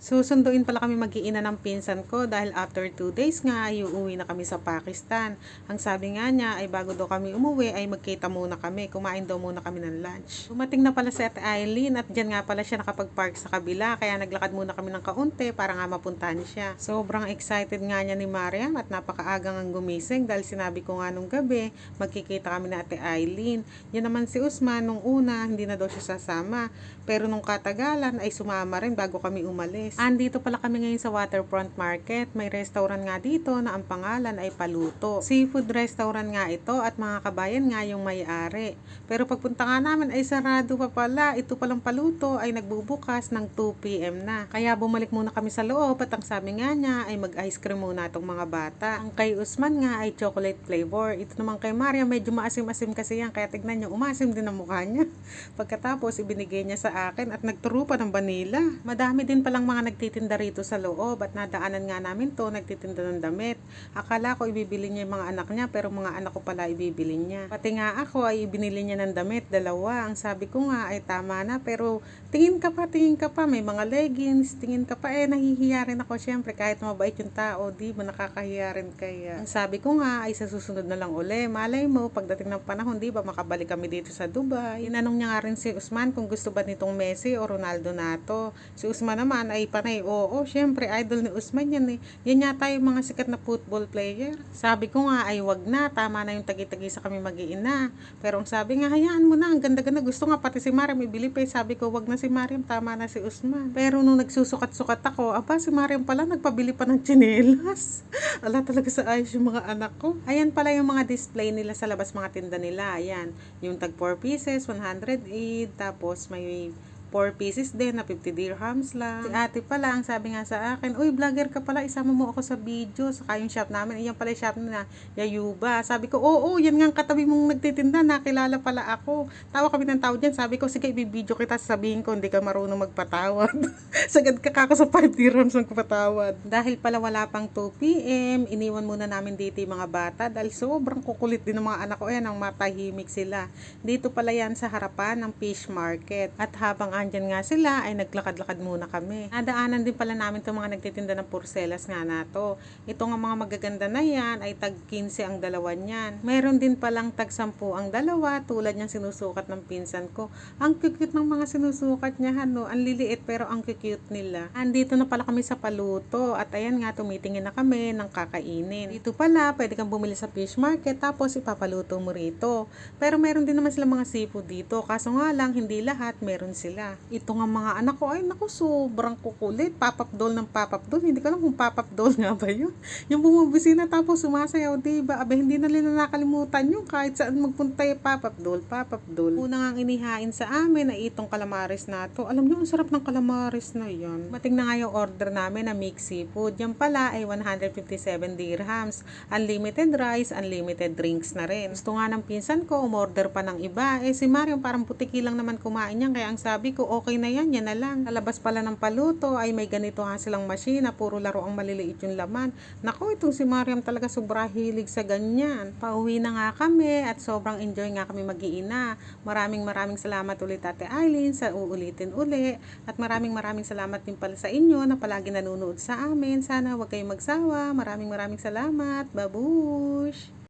Susunduin pala kami mag-iina ng pinsan ko dahil after 2 days nga ay uuwi na kami sa Pakistan. Ang sabi nga niya ay bago daw kami umuwi ay magkita muna kami, kumain daw muna kami ng lunch. Dumating na pala si Ate Eileen at dyan nga pala siya nakapag-park sa kabila kaya naglakad muna kami ng kaunti para nga mapuntahan siya. Sobrang excited nga niya ni Mariam at napakaagang ang gumising dahil sinabi ko nga nung gabi magkikita kami na Ate Eileen. Yan naman si Usman nung una hindi na daw siya sasama pero nung katagalan ay sumama rin bago kami umalis. Andito pala kami ngayon sa Waterfront Market. May restaurant nga dito na ang pangalan ay Paluto. Seafood restaurant nga ito at mga kabayan nga yung may-ari. Pero pagpunta nga namin ay sarado pa pala. Ito palang Paluto ay nagbubukas ng 2pm na. Kaya bumalik muna kami sa loob at ang sabi nga niya ay mag-ice cream muna itong mga bata. Ang kay Usman nga ay chocolate flavor. Ito naman kay Maria medyo maasim-asim kasi yan. Kaya tignan niyo, umasim din ang mukha niya. Pagkatapos ibinigay niya sa akin at nagturo pa ng vanilla. Madami din palang mga nagtitinda rito sa loob at nadaanan nga namin to nagtitinda ng damit. Akala ko ibibili niya yung mga anak niya pero mga anak ko pala ibibili niya. Pati nga ako ay ibinili niya ng damit, dalawa. Ang sabi ko nga ay tama na pero tingin ka pa, tingin ka pa, may mga leggings, tingin ka pa eh nahihiya rin ako syempre kahit mabait yung tao, di ba nakakahiya rin kaya. Ang sabi ko nga ay sa susunod na lang uli, malay mo pagdating ng panahon, di ba makabalik kami dito sa Dubai. Inanong niya nga rin si Usman kung gusto ba nitong Messi o Ronaldo na to. Si Usman naman ay panay, oo, syempre idol ni Usman yan eh. Yan yata yung mga sikat na football player. Sabi ko nga ay wag na, tama na yung tagi-tagi sa kami mag-iina. Pero ang sabi nga, hayaan mo na, ang ganda-ganda. Gusto nga pati si Mariam ibili pa. eh. Sabi ko, wag na si Mariam, tama na si Usman. Pero nung nagsusukat-sukat ako, aba si Mariam pala nagpabili pa ng tsinelas. Ala talaga sa ayos yung mga anak ko. Ayan pala yung mga display nila sa labas mga tinda nila. Ayan, yung tag 4 pieces, 108, tapos may 4 pieces din na 50 dirhams lang. Si ate pala, ang sabi nga sa akin, Uy, vlogger ka pala, isama mo ako sa video. Saka yung shop namin, iyan pala yung shop na Yayuba. Sabi ko, oo, yan nga ang katabi mong nagtitinda, nakilala pala ako. Tawa kami ng tao dyan, sabi ko, sige, ibibideo kita, sabihin ko, hindi ka marunong magpatawad. Sagad ka kako sa 5 dirhams ang patawad. Dahil pala wala pang 2pm, iniwan muna namin dito yung mga bata dahil sobrang kukulit din ng mga anak ko. Ayan, ang matahimik sila. Dito pala yan sa harapan ng fish market. At habang andyan nga sila, ay naglakad-lakad muna kami. Nadaanan din pala namin itong mga nagtitinda ng porselas nga na to. Ito nga mga magaganda na yan, ay tag 15 ang dalawa niyan. Meron din palang tag 10 ang dalawa, tulad niyang sinusukat ng pinsan ko. Ang cute ng mga sinusukat niya, ano, ang liliit pero ang cute nila. Andito na pala kami sa paluto at ayan nga, tumitingin na kami ng kakainin. Dito pala, pwede kang bumili sa fish market tapos ipapaluto mo rito. Pero meron din naman sila mga seafood dito, kaso nga lang, hindi lahat meron sila. Ito nga mga anak ko, ay naku, sobrang kukulit. Pop-up doll ng pop-up doll. Hindi ko alam kung pop-up doll nga ba yun. Yung bumubisina tapos sumasayaw, diba? Abe, hindi na nila nakalimutan yung kahit saan magpunta yung pop-up doll. Una nga inihain sa amin ay itong calamares na to. Alam niyo, ang sarap ng calamares na yan. Mating na nga yung order namin na mixed seafood. Yan pala ay 157 dirhams. Unlimited rice, unlimited drinks na rin. Gusto nga ng pinsan ko, umorder pa ng iba. Eh si Mario parang putiki lang naman kumain yan. Kaya ang sabi ko, okay na yan, yan na lang. Kalabas pala ng paluto ay may ganito nga silang machine na puro laro ang maliliit yung laman. Nako, itong si Mariam talaga sobra hilig sa ganyan. Pauwi na nga kami at sobrang enjoy nga kami mag-iina. Maraming maraming salamat ulit Ate Eileen sa uulitin uli. At maraming maraming salamat din pala sa inyo na palagi nanonood sa amin. Sana huwag kayong magsawa. Maraming maraming salamat. Babush!